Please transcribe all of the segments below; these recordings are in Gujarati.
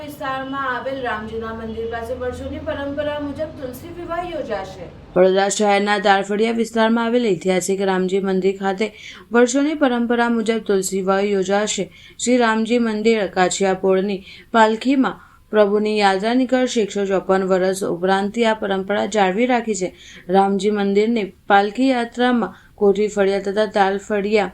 રામજીના મંદિર પાસે વર્ષોની પરંપરા મુજબ તુલસી વિવાહ યોજાશે. વડોદરા શહેરના દારફળિયા વિસ્તારમાં આવેલ ઐતિહાસિક રામજી મંદિર ખાતે વર્ષોની પરંપરા મુજબ તુલસી વિવાહ યોજાશે. શ્રી રામજી મંદિર કાછિયાપોળની પાલખીમાં પ્રભુની યાત્રા નીકળશે. એકસો ચોપન વર્ષ ઉપરાંતથી આ પરંપરા જાળવી રાખી છે. રામજી મંદિરની પાલખી યાત્રામાં કોઠી ફળિયા તથા તાલ ફળિયા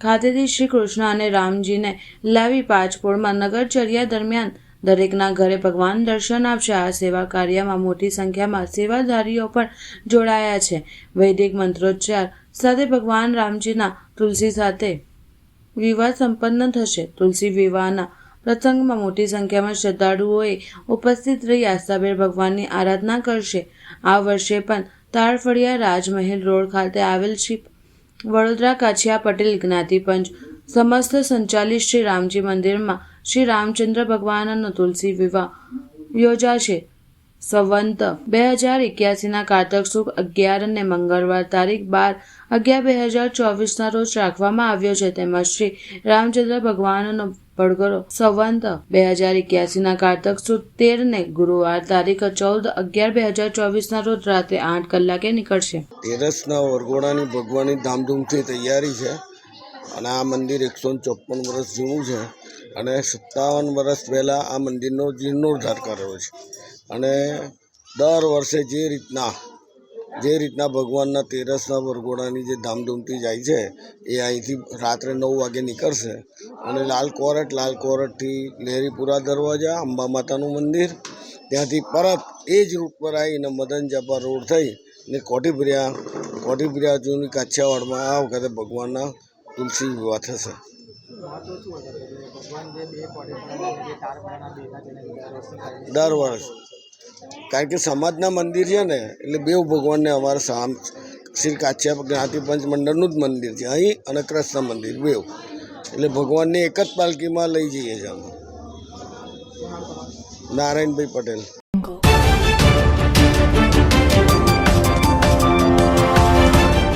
ખાતેથી શ્રી કૃષ્ણ અને રામજીને લાવી પાંચપોળમાં નગરચર્યા દરમિયાન દરેકના ઘરે ભગવાન દર્શન આપશે. આ સેવા કાર્યમાં મોટી સંખ્યામાં સેવાધારીઓ પણ જોડાયા છે. વૈદિક મંત્રોચ્ચાર સાથે ભગવાન રામજીના તુલસી સાથે વિવાહ સંપન્ન થશે. તુલસી વિવાહના પ્રસંગમાં મોટી સંખ્યામાં શ્રદ્ધાળુઓએ ઉપસ્થિત રહી આસ્થાભેર ભગવાનની આરાધના કરશે. આ વર્ષે પણ તાળફળિયા રાજમહેલ રોડ ખાતે આવેલ શ્રી વડોદરા કાછિયા પટેલ જ્ઞાતિપંચ સમસ્ત સંચાલિત શ્રી રામજી મંદિરમાં શ્રી રામચંદ્ર ભગવાનનો તુલસી વિવાહ યોજાશે. સંવંત બે હજાર એક્યાસીના કારતક સુખ અગિયાર અને મંગળવાર તારીખ બાર અગિયાર બે હજાર ચોવીસના રોજ રાખવામાં આવ્યો છે. તેમજ શ્રી રામચંદ્ર ભગવાનનો પડઘરો સંવંત બે હજાર એક્યાસીના કારતક તેર ને ગુરુવાર તારીખ ચૌદ અગિયાર બે હજાર ચોવીસના રોજ રાત્રે આઠ કલાકે નીકળશે. તેરસના વરઘોડાની ભગવાનની ધામધૂમથી તૈયારી છે. અને આ મંદિર એકસો ચોપન વર્ષ જૂનું છે અને સત્તાવન વર્ષ પહેલાં આ મંદિરનો જીર્ણોદ્ધાર કરેલો છે. અને દર વર્ષે જે રીતના જે રીતના ભગવાનના તેરસના વરઘોડાની જે ધામધૂમથી જાય છે, એ અહીંથી રાત્રે નવ વાગે નીકળશે. અને લાલ કોરટ, લાલ કોરટથી લહેરીપુરા દરવાજા અંબા માતાનું મંદિર, ત્યાંથી પરત એ જ રૂટ પર આવીને મદન જાપા રોડ થઈ ને કોઠીપ્રિયા કોઠીપ્રિયા જૂની કાછિયાવાડમાં આ વખતે ભગવાનના તુલસી વિવાહ થશે દર વર્ષ. કારણ કે સમાજના મંદિર છે ને, એટલે બેવ ભગવાનને અમારે સામ, શ્રી કાચ્યા જ્ઞાતિ મંડળનું જ મંદિર છે. અહીં અને કૃષ્ણ મંદિર બેવ એટલે ભગવાનને એક જ પાલકીમાં લઈ જઈએ છીએ અમે. નારાયણભાઈ પટેલ.